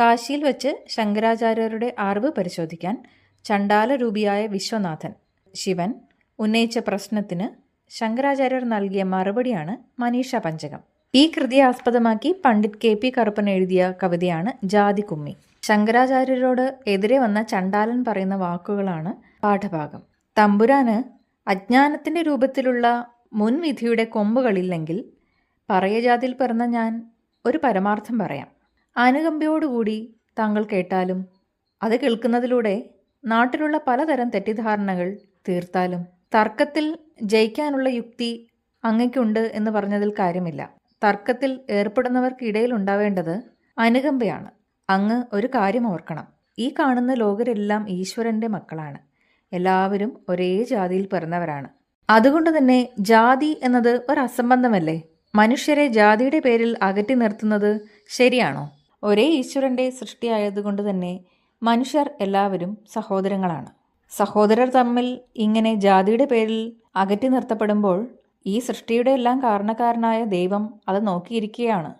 കാശിയിൽ വെച്ച് ശങ്കരാചാര്യരുടെ അറിവ് പരിശോധിക്കാൻ ചണ്ടാലരൂപിയായ വിശ്വനാഥൻ ശിവൻ ഉന്നയിച്ച പ്രശ്നത്തിന് ശങ്കരാചാര്യർ നൽകിയ മറുപടിയാണ് മനീഷ പഞ്ചകം. ഈ കൃതിയെ ആസ്പദമാക്കി പണ്ഡിറ്റ് കെ പി കറുപ്പൻ എഴുതിയ കവിതയാണ് ജാതികുമ്മി. ശങ്കരാചാര്യരോട് എതിരെ വന്ന ചണ്ടാലൻ പറയുന്ന വാക്കുകളാണ് പാഠഭാഗം. തമ്പുരാന് അജ്ഞാനത്തിന്റെ രൂപത്തിലുള്ള മുൻവിധിയുടെ കൊമ്പുകളില്ലെങ്കിൽ പറയജാതിയിൽ പിറന്ന ഞാൻ ഒരു പരമാർത്ഥം പറയാം. അനുകമ്പയോടുകൂടി താങ്കൾ കേട്ടാലും അത് കേൾക്കുന്നതിലൂടെ നാട്ടിലുള്ള പലതരം തെറ്റിദ്ധാരണകൾ തീർത്താലും തർക്കത്തിൽ ജയിക്കാനുള്ള യുക്തി അങ്ങയ്ക്കുണ്ട് എന്ന് പറഞ്ഞതിൽ കാര്യമില്ല. തർക്കത്തിൽ ഏർപ്പെടുന്നവർക്കിടയിൽ ഉണ്ടാവേണ്ടത് അനുകമ്പയാണ്. അങ്ങ് ഒരു കാര്യം ഓർക്കണം. ഈ കാണുന്ന ലോകരെല്ലാം ഈശ്വരന്റെ മക്കളാണ്. എല്ലാവരും ഒരേ ജാതിയിൽ പിറന്നവരാണ്. അതുകൊണ്ട് തന്നെ ജാതി എന്നത് ഒരു അസംബന്ധമല്ലേ? മനുഷ്യരെ ജാതിയുടെ പേരിൽ അകറ്റി നിർത്തുന്നത് ശരിയാണോ? ഒരേ ഈശ്വരന്റെ സൃഷ്ടിയായതുകൊണ്ട് തന്നെ മനുഷ്യർ എല്ലാവരും സഹോദരങ്ങളാണ്. സഹോദരർ തമ്മിൽ ഇങ്ങനെ ജാതിയുടെ പേരിൽ അകറ്റി നിർത്തപ്പെടുമ്പോൾ ഈ സൃഷ്ടിയുടെ എല്ലാം കാരണക്കാരനായ ദൈവം അത് നോക്കിയിരിക്കുകയാണ്.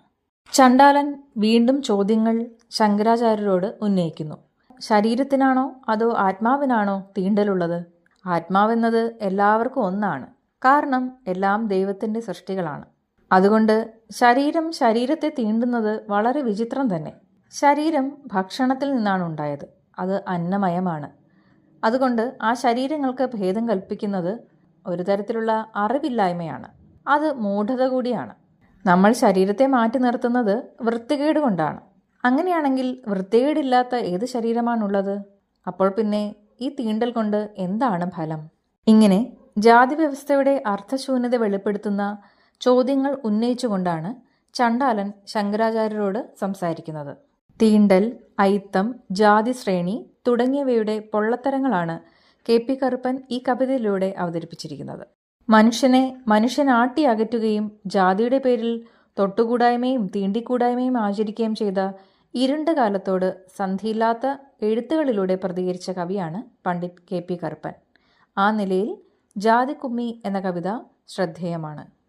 ചണ്ടാലൻ വീണ്ടും ചോദ്യങ്ങൾ ശങ്കരാചാര്യരോട് ഉന്നയിക്കുന്നു. ശരീരത്തിനാണോ അതോ ആത്മാവിനാണോ തീണ്ടലുള്ളത്? ആത്മാവെന്നത് എല്ലാവർക്കും ഒന്നാണ്. കാരണം എല്ലാം ദൈവത്തിന്റെ സൃഷ്ടികളാണ്. അതുകൊണ്ട് ശരീരം ശരീരത്തെ തീണ്ടുന്നത് വളരെ വിചിത്രം തന്നെ. ശരീരം ഭക്ഷണത്തിൽ നിന്നാണ് ഉണ്ടായത്. അത് അന്നമയമാണ്. അതുകൊണ്ട് ആ ശരീരങ്ങൾക്ക് ഭേദം കൽപ്പിക്കുന്നത് ഒരു തരത്തിലുള്ള അറിവില്ലായ്മയാണ്. അത് മൂഢത കൂടിയാണ്. നമ്മൾ ശരീരത്തെ മാറ്റി നിർത്തുന്നത് വൃത്തികേട് കൊണ്ടാണ്. അങ്ങനെയാണെങ്കിൽ വൃത്തികേടില്ലാത്ത ഏത് ശരീരമാണുള്ളത്? അപ്പോൾ പിന്നെ ഈ തീണ്ടൽ കൊണ്ട് എന്താണ് ഫലം? ഇങ്ങനെ ജാതി വ്യവസ്ഥയുടെ അർത്ഥശൂന്യത വെളിപ്പെടുത്തുന്ന ചോദ്യങ്ങൾ ഉന്നയിച്ചുകൊണ്ടാണ് ചണ്ടാലൻ ശങ്കരാചാര്യരോട് സംസാരിക്കുന്നത്. തീണ്ടൽ ഐത്തം ജാതി ശ്രേണി തുടങ്ങിയവയുടെ പൊള്ളത്തരങ്ങളാണ് കെ പി കറുപ്പൻ ഈ കവിതയിലൂടെ അവതരിപ്പിച്ചിരിക്കുന്നത്. മനുഷ്യനെ മനുഷ്യനാട്ടി അകറ്റുകയും ജാതിയുടെ പേരിൽ തൊട്ടുകൂടായ്മയും തീണ്ടിക്കൂടായ്മയും ആചരിക്കുകയും ചെയ്ത ഇരുണ്ട കാലത്തോട് സന്ധിയില്ലാത്ത എഴുത്തുകളിലൂടെ പ്രതികരിച്ച കവിയാണ് പണ്ഡിറ്റ് കെ പി കറുപ്പൻ. ആ നിലയിൽ ജാതിക്കുമ്മി എന്ന കവിത ശ്രദ്ധേയമാണ്.